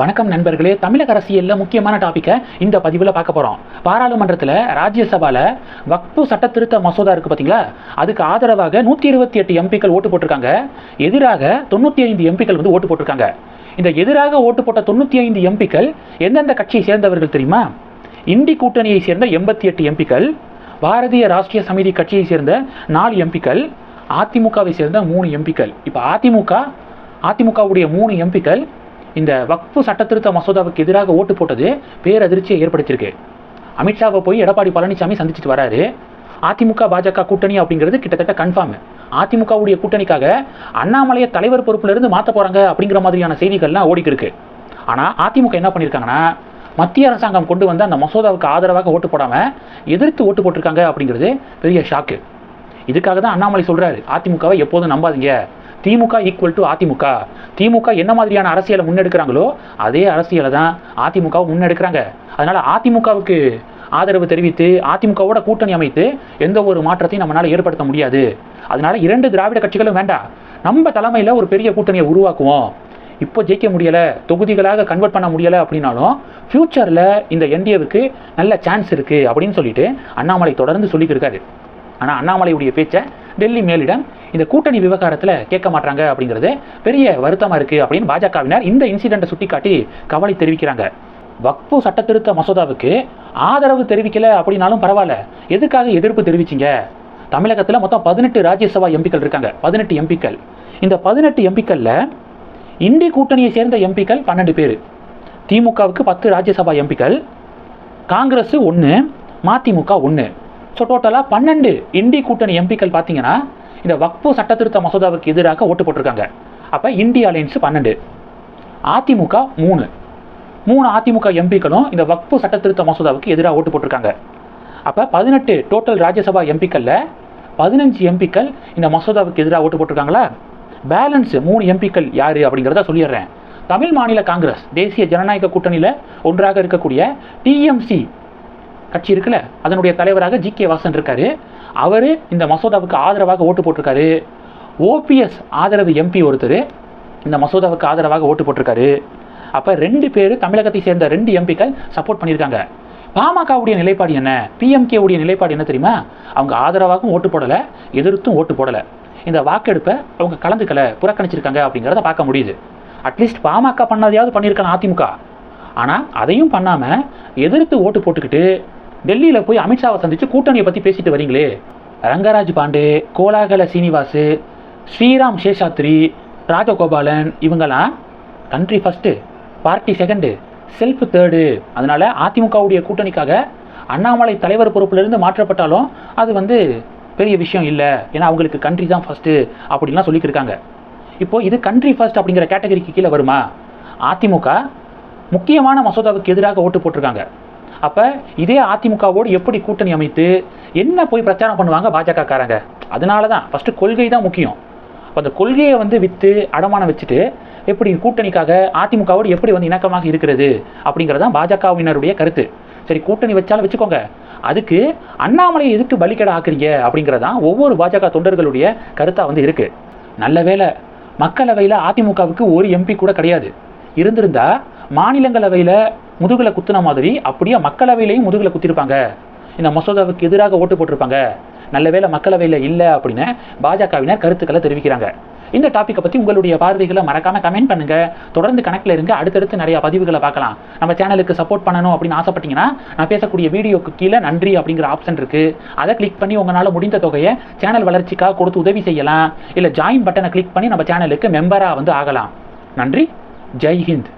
வணக்கம் நண்பர்களே தமிழக அரசியலில் முக்கியமான டாப்பிக்கை இந்த பதிவில் பார்க்க போகிறோம் பாராளுமன்றத்தில் ராஜ்யசபாவில் வக்பு சட்ட திருத்த மசோதா இருக்குது பார்த்தீங்களா அதுக்கு ஆதரவாக நூற்றி இருபத்தி எட்டு எம்பிக்கள் ஓட்டு போட்டிருக்காங்க. எதிராக தொண்ணூற்றி ஐந்து எம்பிக்கள் வந்து ஓட்டு போட்டிருக்காங்க. இந்த எதிராக ஓட்டு போட்ட தொண்ணூற்றி ஐந்து எம்பிக்கள் எந்தெந்த கட்சியை சேர்ந்தவர்கள் தெரியுமா? இந்தி கூட்டணியை சேர்ந்த எண்பத்தி எட்டு எம்பிக்கள் பாரதிய ராஷ்டிரிய சமிதி கட்சியை சேர்ந்த நாலு எம்பிக்கள் அதிமுகவை சேர்ந்த மூணு எம்பிக்கள். இப்போ அதிமுக அதிமுகவுடைய மூணு எம்பிக்கள் இந்த வக்ஃபு சட்டத்திருத்த மசோதாவுக்கு எதிராக ஓட்டு போட்டது பேரதிர்ச்சியை ஏற்படுத்தியிருக்கு. அமித்ஷாவை போய் எடப்பாடி பழனிசாமி சந்திச்சுட்டு வராரு. அதிமுக பாஜக கூட்டணி அப்படிங்கிறது கிட்டத்தட்ட கன்ஃபார்ம் அதிமுகவுடைய கூட்டணிக்காக அண்ணாமலையை தலைவர் பொறுப்பிலிருந்து மாற்ற போகிறாங்க அப்படிங்கிற மாதிரியான செய்திகள்லாம் ஓடிக்கிருக்கு. ஆனால் அதிமுக என்ன பண்ணியிருக்காங்கன்னா மத்திய அரசாங்கம் கொண்டு வந்த அந்த மசோதாவுக்கு ஆதரவாக ஓட்டு போடாமல் எதிர்த்து ஓட்டு போட்டிருக்காங்க அப்படிங்கிறது பெரிய ஷாக்கு இதுக்காக தான் அண்ணாமலை சொல்கிறாரு அதிமுகவை எப்போதும் நம்பாதீங்க. DMK equal to AIADMK. திமுக என்ன மாதிரியான அரசியலை முன்னெடுக்கிறாங்களோ அதே அரசியலை தான் அதிமுகவும் முன்னெடுக்கிறாங்க. அதனால் அதிமுகவுக்கு ஆதரவு தெரிவித்து அதிமுகவோட கூட்டணி அமைத்து எந்த ஒரு மாற்றத்தையும் நம்மளால் ஏற்படுத்த முடியாது. அதனால இரண்டு திராவிட கட்சிகளும் வேண்டாம். நம்ம தலைமையில் ஒரு பெரிய கூட்டணியை உருவாக்குவோம். இப்போ ஜெயிக்க முடியலை தொகுதிகளாக கன்வெர்ட் பண்ண முடியலை அப்படின்னாலும் ஃப்யூச்சரில் இந்த என்டிஏவுக்கு நல்ல சான்ஸ் இருக்குது அப்படின்னு சொல்லிட்டு அண்ணாமலை தொடர்ந்து சொல்லிட்டு இருக்காரு ஆனால் அண்ணாமலையுடைய பேச்சை டெல்லி மேலிடம் இந்த கூட்டணி விவகாரத்தில் கேட்க மாட்டாங்க அப்படிங்கிறது பெரிய வருத்தமாக இருக்குது அப்படின்னு பாஜகவினர் இந்த இன்சிடெண்ட்டை சுட்டிக்காட்டி கவலை தெரிவிக்கிறாங்க. வக்ஃபு சட்டத்திருத்த மசோதாவுக்கு ஆதரவு தெரிவிக்கல அப்படின்னாலும் பரவாயில்ல. எதுக்காக எதிர்ப்பு தெரிவிச்சிங்க? தமிழகத்தில் மொத்தம் பதினெட்டு ராஜ்யசபா எம்பிக்கள் இருக்காங்க. பதினெட்டு எம்பிக்கள். இந்த பதினெட்டு எம்பிக்களில் இந்தி கூட்டணியை சேர்ந்த எம்பிக்கள் பன்னெண்டு பேர். திமுகவுக்கு பத்து ராஜ்யசபா எம்பிக்கள். காங்கிரஸ் ஒன்று மதிமுக ஒன்று ஸோ டோட்டலாக பன்னெண்டு இந்தி கூட்டணி எம்பிக்கள் பார்த்தீங்கன்னா இந்த வக்பு சட்டத்திருத்த மசோதாவுக்கு எதிராக ஓட்டு போட்டிருக்காங்க. அப்போ இந்திய அலையன்ஸ் பன்னெண்டு அதிமுக மூணு. மூணு அதிமுக எம்பிக்களும் இந்த வக்பு சட்டத்திருத்த மசோதாவுக்கு எதிராக ஓட்டு போட்டிருக்காங்க. அப்போ பதினெட்டு டோட்டல் ராஜ்யசபா எம்பிக்களில் பதினஞ்சு எம்பிக்கள் இந்த மசோதாவுக்கு எதிராக ஓட்டு போட்டிருக்காங்களா? பேலன்ஸ் மூணு எம்பிக்கள் யார் அப்படிங்கிறத சொல்லிடுறேன். தமிழ் மாநில காங்கிரஸ் தேசிய ஜனநாயக கூட்டணியில் ஒன்றாக இருக்கக்கூடிய டிஎம்சி கட்சி இருக்குல்ல அதனுடைய தலைவராக ஜி கே வாசன் இருக்காரு. அவர் இந்த மசோதாவுக்கு ஆதரவாக ஓட்டு போட்டிருக்காரு. ஓபிஎஸ் ஆதரவு எம்பி ஒருத்தர் இந்த மசோதாவுக்கு ஆதரவாக ஓட்டு போட்டிருக்காரு. அப்போ ரெண்டு பேர் தமிழகத்தை சேர்ந்த ரெண்டு எம்பிக்கள் சப்போர்ட் பண்ணியிருக்காங்க. பாமகவுடைய நிலைப்பாடு என்ன? பிஎம்கே உடைய நிலைப்பாடு என்ன தெரியுமா? அவங்க ஆதரவாகவும் ஓட்டு போடலை எதிர்த்தும் ஓட்டு போடலை. இந்த வாக்கெடுப்பை அவங்க கலந்துக்கல புறக்கணிச்சிருக்காங்க அப்படிங்கிறத பார்க்க முடியுது. அட்லீஸ்ட் பாமக பண்ணதையாவது பண்ணியிருக்காங்க அதிமுக. ஆனால் அதையும் பண்ணாமல் எதிர்த்து ஓட்டு போட்டுக்கிட்டு டெல்லியில் போய் அமித்ஷாவை சந்தித்து கூட்டணியை பற்றி பேசிட்டு வரீங்களே. ரங்கராஜ் பாண்டே கோலாகல சீனிவாசு ஸ்ரீராம் சேஷாத்ரி ராஜகோபாலன் இவங்கெல்லாம் country first party second self third அதனால் அதிமுகவுடைய கூட்டணிக்காக அண்ணாமலை தலைவர் பொறுப்பிலிருந்து மாற்றப்பட்டாலும் அது வந்து பெரிய விஷயம் இல்லை. ஏன்னா அவங்களுக்கு கண்ட்ரி தான் ஃபஸ்ட்டு அப்படின்லாம் சொல்லிக்கிருக்காங்க. இப்போ இது கண்ட்ரி ஃபர்ஸ்ட் அப்படிங்கிற கேட்டகரிக்கு கீழே வருமா? அதிமுக முக்கியமான மசோதாவுக்கு எதிராக ஓட்டு போட்டிருக்காங்க. அப்போ இதே அதிமுகவோடு எப்படி கூட்டணி அமைத்து என்ன போய் பிரச்சாரம் பண்ணுவாங்க பாஜகக்காரங்க? அதனால தான் ஃபஸ்ட்டு கொள்கை தான் முக்கியம். அந்த கொள்கையை வந்து விற்று அடமானம் வச்சுட்டு எப்படி கூட்டணிக்காக அதிமுகவோடு எப்படி வந்து இணக்கமாக இருக்கிறது அப்படிங்கிறது தான் பாஜகவினருடைய கருத்து. சரி கூட்டணி வச்சாலும் வச்சுக்கோங்க. அதுக்கு அண்ணாமலையை எதுக்கு பலிக்கடை ஆக்குறீங்க அப்படிங்கிறதான் ஒவ்வொரு பாஜக தொண்டர்களுடைய கருத்தாக வந்து இருக்குது நல்ல வேலை மக்களவையில் அதிமுகவுக்கு ஒரு எம்பி கூட கிடையாது. இருந்திருந்தா மாநிலங்களவையில் முதுகில் குத்துன மாதிரி அப்படியே மக்களவையிலையும் முதுகில் குத்திருப்பாங்க. இந்த மசோதாவுக்கு எதிராக ஓட்டு போட்டிருப்பாங்க. நல்ல வேளை மக்களவையில் இல்லை அப்படின்னு பாஜகவினர் கருத்துக்களை தெரிவிக்கிறாங்க. இந்த டாப்பிக்கை பற்றி உங்களுடைய பார்வைகளை மறக்காமல் கமெண்ட் பண்ணுங்கள் தொடர்ந்து கணக்கில் இருங்க. அடுத்தடுத்து நிறைய பதிவுகளை பார்க்கலாம். நம்ம சேனலுக்கு சப்போர்ட் பண்ணணும் அப்படின்னு ஆசைப்பட்டீங்கன்னா நான் பேசக்கூடிய வீடியோக்கு கீழே நன்றி அப்படிங்கிற ஆப்ஷன் இருக்குது அதை கிளிக் பண்ணி உங்களால் முடிந்த தொகையை சேனல் வளர்ச்சிக்காக கொடுத்து உதவி செய்யலாம். இல்லை ஜாயின் பட்டனை கிளிக் பண்ணி நம்ம சேனலுக்கு மெம்பராக வந்து ஆகலாம். நன்றி. ஜெய் ஹிந்த்.